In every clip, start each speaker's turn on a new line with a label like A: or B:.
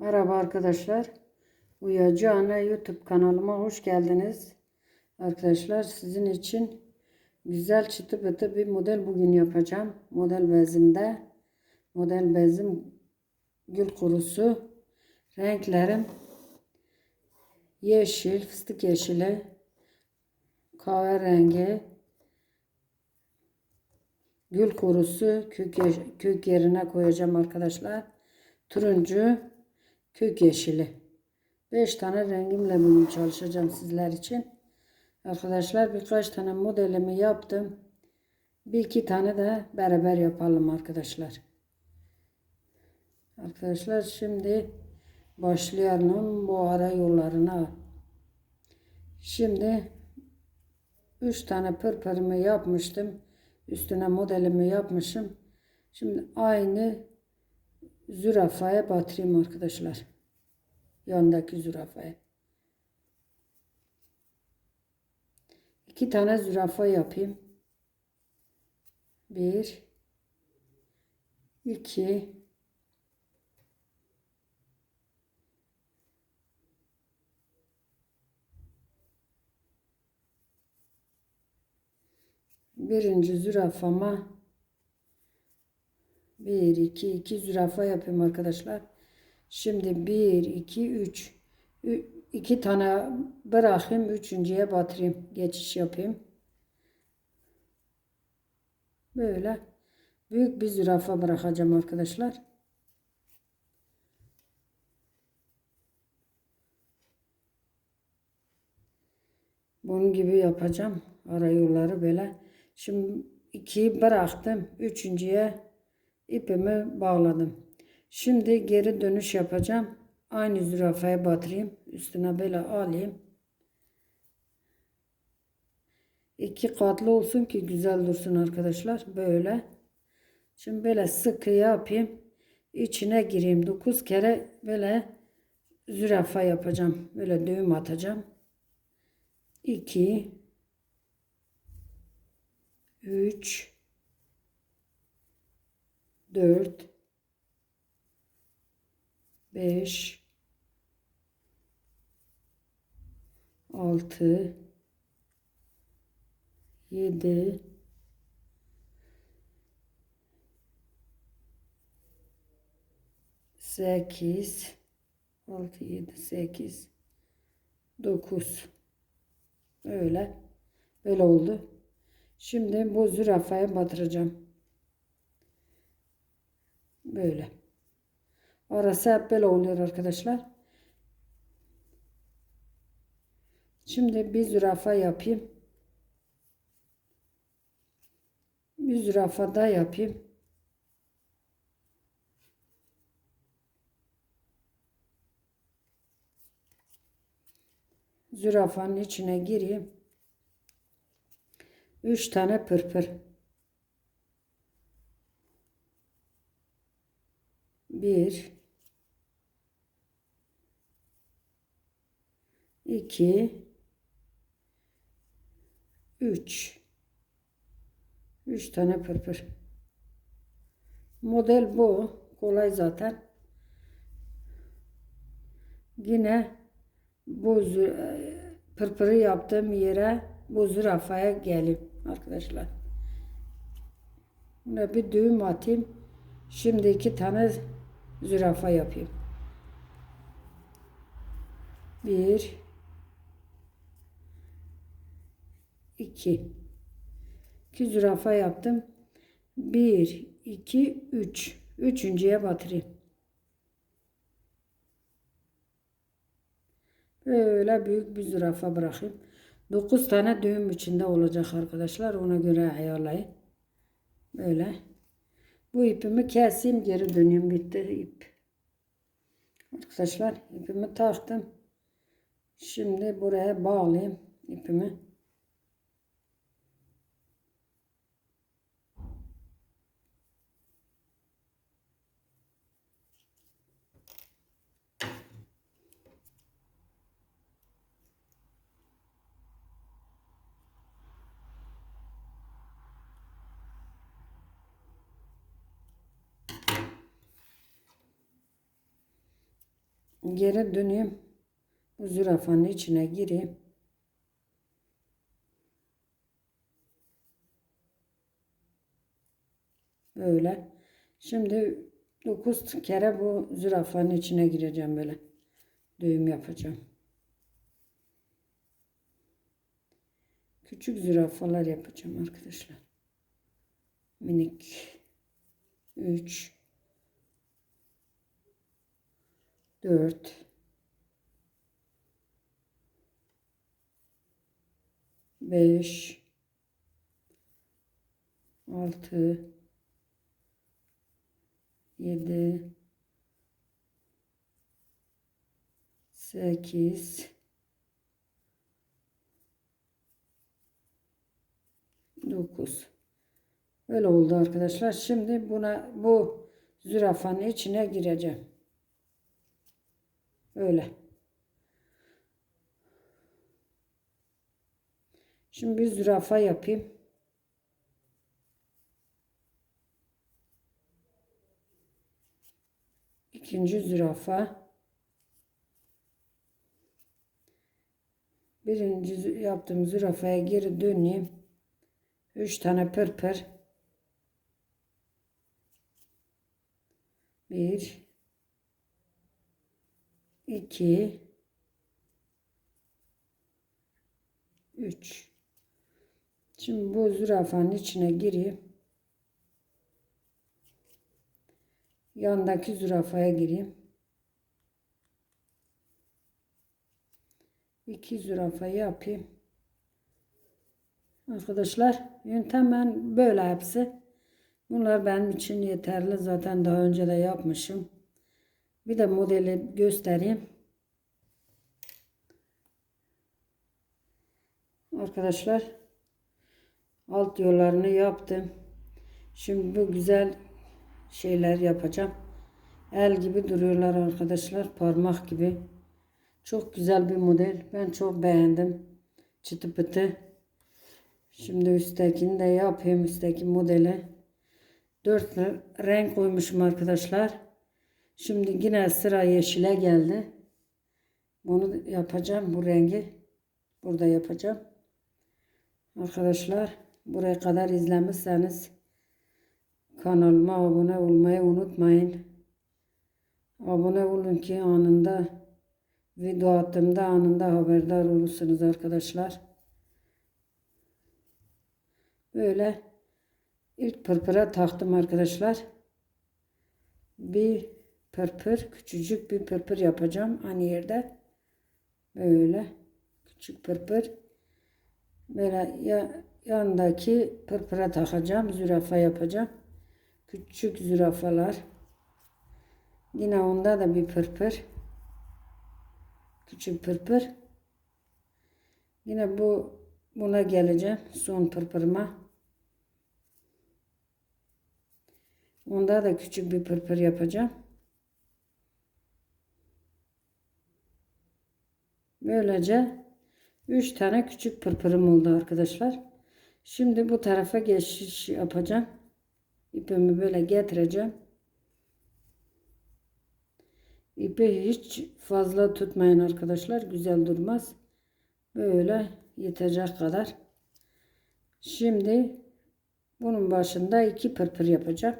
A: Merhaba arkadaşlar. Uyacı Ana YouTube kanalıma hoş geldiniz. Arkadaşlar sizin için güzel çıtı pıtı bir model bugün yapacağım. Model bezimde. Model bezim gül kurusu. Renklerim yeşil, fıstık yeşili, kahverengi, gül kurusu kök, kök yerine koyacağım arkadaşlar. Turuncu, kök yeşili. 5 tane rengimle bugün çalışacağım sizler için. Arkadaşlar birkaç tane modelimi yaptım. Bir iki tane de beraber yapalım arkadaşlar. Arkadaşlar şimdi başlayalım bu ara yollarına. Şimdi 3 tane pırpırımı yapmıştım. Üstüne modelimi yapmışım. Şimdi aynı zürafaya batırayım arkadaşlar. Yandaki zürafaya. İki tane zürafa yapayım. Bir, iki, birinci zürafama bir, iki, iki zürafa yapayım arkadaşlar. Şimdi bir, iki, üç. Ü- iki tane bırakayım. Üçüncüye batırayım. Geçiş yapayım. Böyle büyük bir zürafa bırakacağım arkadaşlar. Bunun gibi yapacağım. Ara yolları böyle. Şimdi ikiyi bıraktım. Üçüncüye ipimi bağladım. Şimdi geri dönüş yapacağım. Aynı zürafaya batırayım. Üstüne böyle alayım. İki katlı olsun ki güzel dursun arkadaşlar. Böyle. Şimdi böyle sıkı yapayım. İçine gireyim. 9 kere böyle zürafa yapacağım. Böyle düğüm atacağım. 2 3 4 5 6 7 8 6 7 8 9 Öyle. Böyle oldu. Şimdi bu zürafaya batıracağım. Böyle. Arası hep böyle oluyor arkadaşlar. Şimdi bir zürafa yapayım. Bir zürafa daha yapayım. Zürafanın içine gireyim. Üç tane pırpır. Bir. İki, Üç. Üç tane pırpır. Model bu. Kolay zaten. Yine bu zü- pırpırı yaptığım yere bu zürafaya gelin arkadaşlar. Buna bir düğüm atayım. Şimdi iki tane zürafa yapayım. Bir, iki. İki zürafa yaptım. Bir, iki, üç. Üçüncüye batırayım. Böyle büyük bir zürafa bırakayım. 9 tane düğüm içinde olacak arkadaşlar. Ona göre ayarlayın. Böyle. Bu ipimi keseyim geri döneyim. Bitti ip. Arkadaşlar ipimi taktım. Şimdi buraya bağlayayım ipimi. Geri döneyim. Bu zürafanın içine gireyim. Böyle. Şimdi 9 kere bu zürafanın içine gireceğim böyle. Düğüm yapacağım. Küçük zürafalar yapacağım arkadaşlar. Minik. 3 4 5 6 7 8 9 Öyle oldu arkadaşlar. Şimdi buna bu zürafanın içine gireceğim. Öyle. Şimdi bir zürafa yapayım. İkinci zürafa. Birinci yaptığım zürafaya geri döneyim. Üç tane pırpır. Bir. İki, Üç. Şimdi bu zürafanın içine gireyim. Yandaki zürafaya gireyim. İki zürafa yapayım. Arkadaşlar yöntemen böyle hepsi. Bunlar benim için yeterli. Zaten daha önce de yapmışım. Bir de modeli göstereyim. Arkadaşlar alt yollarını yaptım. Şimdi bu güzel şeyler yapacağım. El gibi duruyorlar arkadaşlar. Parmak gibi. Çok güzel bir model. Ben çok beğendim. Çıtı pıtı. Şimdi üsttekini de yapayım. Üstteki modeli. Dört renk koymuşum arkadaşlar. Şimdi yine sıra yeşile geldi. Bunu yapacağım. Bu rengi burada yapacağım. Arkadaşlar buraya kadar izlemişseniz kanalıma abone olmayı unutmayın. Abone olun ki anında video attığımda anında haberdar olursunuz arkadaşlar. Böyle ilk pırpıra taktım arkadaşlar. Bir pırpır küçücük bir pırpır yapacağım aynı yerde. Böyle küçük pırpır. Böyle ya, yandaki pırpıra takacağım. Zürafa yapacağım. Küçük zürafalar. Yine onda da bir pırpır. Küçük pırpır. Yine bu buna geleceğim. Son pırpırıma. Onda da küçük bir pırpır yapacağım. Böylece 3 tane küçük pırpırım oldu arkadaşlar. Şimdi bu tarafa geçiş yapacağım. İpimi böyle getireceğim. İpi hiç fazla tutmayın arkadaşlar. Güzel durmaz. Böyle yetecek kadar. Şimdi bunun başında iki pırpır yapacağım.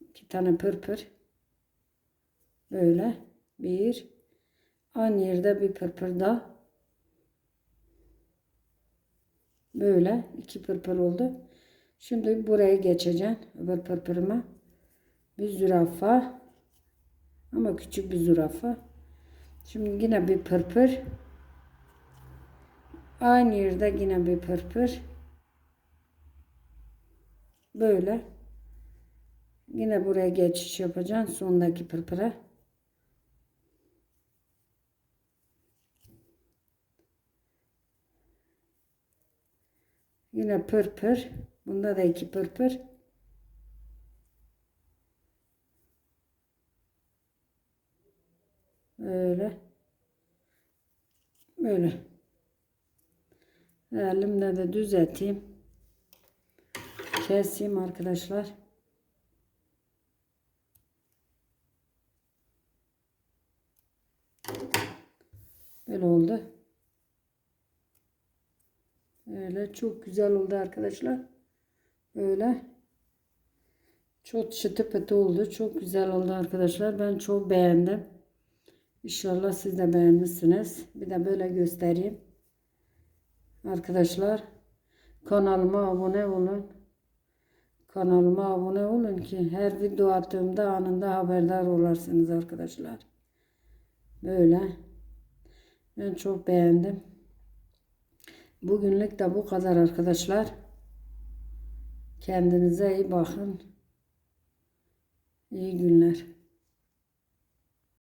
A: İki tane pırpır. Böyle. Bir. Aynı yerde bir pırpır daha. Böyle iki pırpır oldu. Şimdi buraya geçeceğim. Öbür pırpırıma. Bir zürafa. Ama küçük bir zürafa. Şimdi yine bir pırpır. Aynı yerde yine bir pırpır. Böyle. Yine buraya geçiş yapacağım. Sondaki pırpıra. Yine pırpır. Pır. Bunda da iki pırpır. Pır. Böyle. Böyle. Elimle de düzelteyim. Keseyim arkadaşlar. Böyle oldu. Öyle çok güzel oldu arkadaşlar. Öyle. Çok çıtı pıtı oldu. Çok güzel oldu arkadaşlar. Ben çok beğendim. İnşallah siz de beğenmişsiniz. Bir de böyle göstereyim. Arkadaşlar kanalıma abone olun. Kanalıma abone olun ki her video attığımda anında haberdar olarsınız arkadaşlar. Böyle. Ben çok beğendim. Bugünlük de bu kadar arkadaşlar. Kendinize iyi bakın. İyi günler.